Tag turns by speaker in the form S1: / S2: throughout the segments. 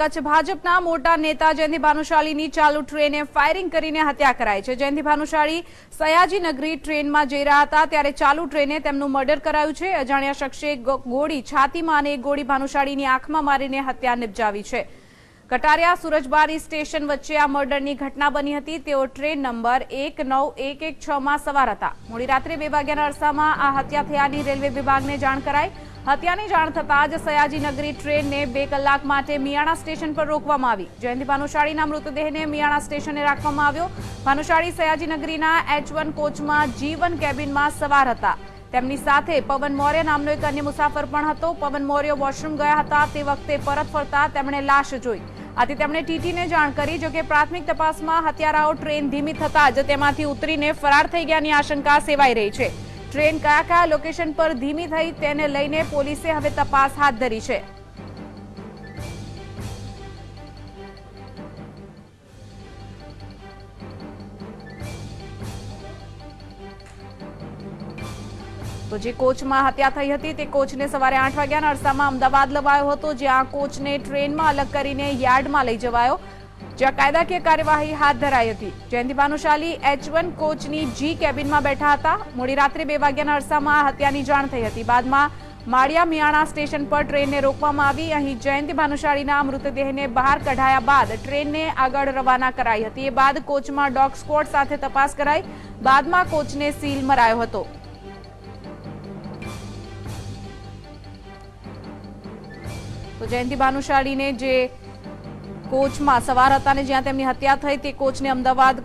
S1: કચ્છ ભાજપના મોટા નેતા જયંતિ ભાનુશાળીની ચાલુ ટ્રેને ફાયરિંગ કરીને હત્યા કરાઈ છે. જયંતિ ભાનુશાળી સયાજી નગરી ટ્રેનમાં જઈ રહ્યા હતા ત્યારે ચાલુ ટ્રેને તેમનું મર્ડર કરાયું છે. અજાણ્યા શખ્સે ગોળી છાતીમાં અને એક ગોળી ભાનુશાળીની આંખમાં મારીને હત્યા નિપજાવી છે. કટારિયા સુરજબારી સ્ટેશન વચ્ચે આ મર્ડરની ઘટના બની હતી. તેઓ ટ્રેન નંબર એક નવ એક એક છમાં સવાર હતા. મોડી રાત્રે બે વાગ્યાના અરસામાં આ હત્યા થયાની રેલવે વિભાગને જાણ કરાઈ. હત્યાની જાણ થતાં જ સયાજી નગરી ટ્રેનને બે કલાક માટે મિયાણા સ્ટેશન પર રોકવામાં આવી. જયંતિ ભાનુશાળીના મૃતદેહને મિયાણા સ્ટેશને રાખવામાં આવ્યો. ભાનુશાળી સયાજી નગરીના એચ કોચમાં જીવન કેબિનમાં સવાર હતા. તેમની સાથે પવન મૌર્ય નામનો એક અન્ય મુસાફર પણ હતો. પવન મૌર્ય વોશરૂમ ગયા હતા. તે વખતે પરત ફરતા તેમણે લાશ જોઈ. આથી તેમણે ટીટીને જાણ કરી જોકે પ્રાથમિક તપાસમાં હત્યારાઓ ટ્રેન ધીમી થતા જ તેમાંથી ઉતરીને ફરાર થઈ ગયાની આશંકા સેવાઈ રહી છે. ટ્રેન કયા કયા લોકેશન પર ધીમી થઈ તેને લઈને પોલીસે હવે તપાસ હાથ ધરી છે. તો જે કોચમાં હત્યા થઈ હતી તે કોચને સવારે આઠ વાગ્યાના અરસામાં અમદાવાદ લવાયો હતો, જ્યાં કોચને ટ્રેનમાં અલગ કરીને યાર્ડમાં લઈ જવાયો. જ્યાં કાયદાકીય કાર્યવાહી હાથ ધરાઈ હતી. જયંતિ ભાનુશાલી એચ વન કોચની જી કેબિનમાં બેઠા હતા. મોડી રાત્રે બે વાગ્યાના અરસામાં હત્યાની જાણ થઈ હતી. બાદમાં માળિયા મિયાણા સ્ટેશન પર ટ્રેનને રોકવામાં આવી. અહીં જયંતિ ભાનુશાળીના મૃતદેહને બહાર કઢાયા બાદ ટ્રેનને આગળ રવાના કરાઈ હતી. એ બાદ કોચમાં ડોગ સ્ક્વોડ સાથે તપાસ કરાઈ. બાદમાં કોચને સીલ મરાયો હતો. તો જયંતિ ભાનુશાળીને જે કોચમાં સવાર હતા અને જ્યાં તેમની હત્યા થઈ તે કોચને અમદાવાદ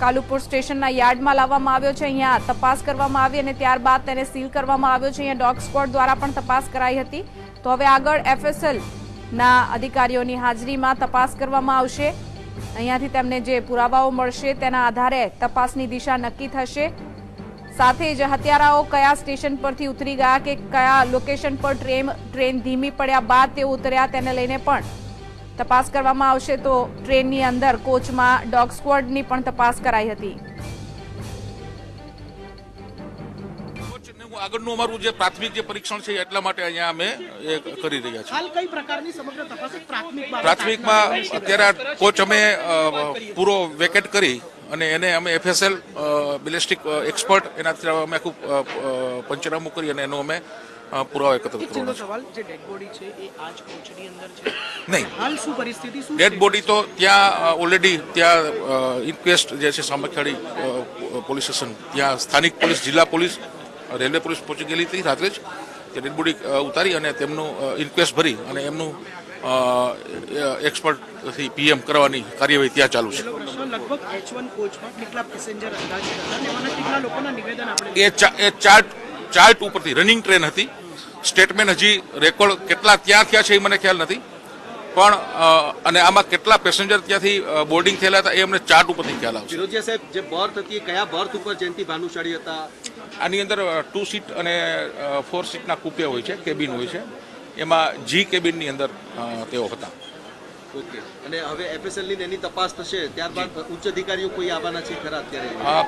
S1: કાલુપુર સ્ટેશનના યાર્ડમાં લાવવામાં આવ્યો છે. અહીંયા તપાસ કરવામાં આવી અને ત્યારબાદ તેને સીલ કરવામાં આવ્યો છે. અહીંયા ડોગ સ્ક્વોડ દ્વારા પણ તપાસ કરાઈ હતી. તો હવે આગળ એફએસએલ ના અધિકારીઓની હાજરીમાં તપાસ કરવામાં આવશે. અહીંયાથી તેમને જે પુરાવાઓ મળશે તેના આધારે તપાસની દિશા નક્કી થશે. સાથે જ હત્યારાઓ કયા સ્ટેશન પરથી ઉતરી ગયા કે કયા લોકેશન પર ટ્રેન ટ્રેન ધીમી પડ્યા બાદ તેઓ ઉતર્યા તેને લઈને પણ તપાસ કરવામાં આવશે તો ટ્રેનની અંદર કોચમાં ડોગ સ્ક્વોડની પણ તપાસ કરાઈ હતી.
S2: કોચનું આગળનું અમારું જે પ્રાથમિક જે પરીક્ષણ છે એટલા માટે અહીંયા અમે એ કરી રહ્યા છીએ.
S3: હાલ કઈ પ્રકારની સમગ્ર તપાસ એક
S2: પ્રાથમિકમાં અત્યારે આ કોચ અમે પૂરો વેકેટ કરી અને એને અમે એફએસએલ બિલેસ્ટિક એક્સપર્ટ એનાથી અમે આખું પંચનામું કરી અને એનું અમે પુરાવા એકત્રિત
S3: એક
S2: કરવાનો
S3: સવાલ જે ડેડ બોડી છે એ આજ કોચની અંદર છે?
S2: નહીં.
S3: હાલ શું પરિસ્થિતિ શું
S2: ડેડ બોડી તો ત્યાં ઓલરેડી ત્યાં ઇન્ક્વેસ્ટ જે છે સામખિયાળી પોલીસ સ્ટેશન ત્યાં સ્થાનિક પોલીસ જિલ્લા પોલીસ રેલવે પોલીસ પહોંચી ગયેલી હતી રાત્રે જ. તે ડેડ બોડી ઉતારી અને તેમનું ઇન્ક્વેસ્ટ ભરી અને એમનું એક્સપર્ટથી પીએમ કરવાની કાર્યવાહી ત્યાં ચાલુ છે.
S3: લગભગ એચ વન કોચમાં કેટલા પેસેન્જર અંદાજિત હતા અને કેટલા લોકોના નિવેદન આપણે
S2: એ ચા- એ ચાર્ટ ચાર્ટ ઉપરથી રનિંગ ટ્રેન હતી. સ્ટેટમેન્ટ હજી રેકોર્ડ કેટલા ત્યાં થયા છે એ મને ખ્યાલ નથી. પણ અને આમાં કેટલા પેસેન્જર ત્યાંથી બોર્ડિંગ થયેલા હતા એ અમને ચાર્ટ ઉપરથી ખ્યાલ આવશે.
S4: ફિરોજિયા સાહેબ જે બર્થ હતી એ કયા બર્થ ઉપર જયંતિ ભાનુશાળી હતા?
S2: આની અંદર ટુ સીટ અને ફોર સીટના કુપે હોય છે કેબિન હોય છે. એમાં જી કેબિનની અંદર તેઓ હતા.
S4: ઓકે. અને હવે એફએસએલની એની તપાસ થશે ત્યારબાદ ઉચ્ચ અધિકારીઓ કોઈ આવવાના છે ખરા અત્યારે?
S2: આ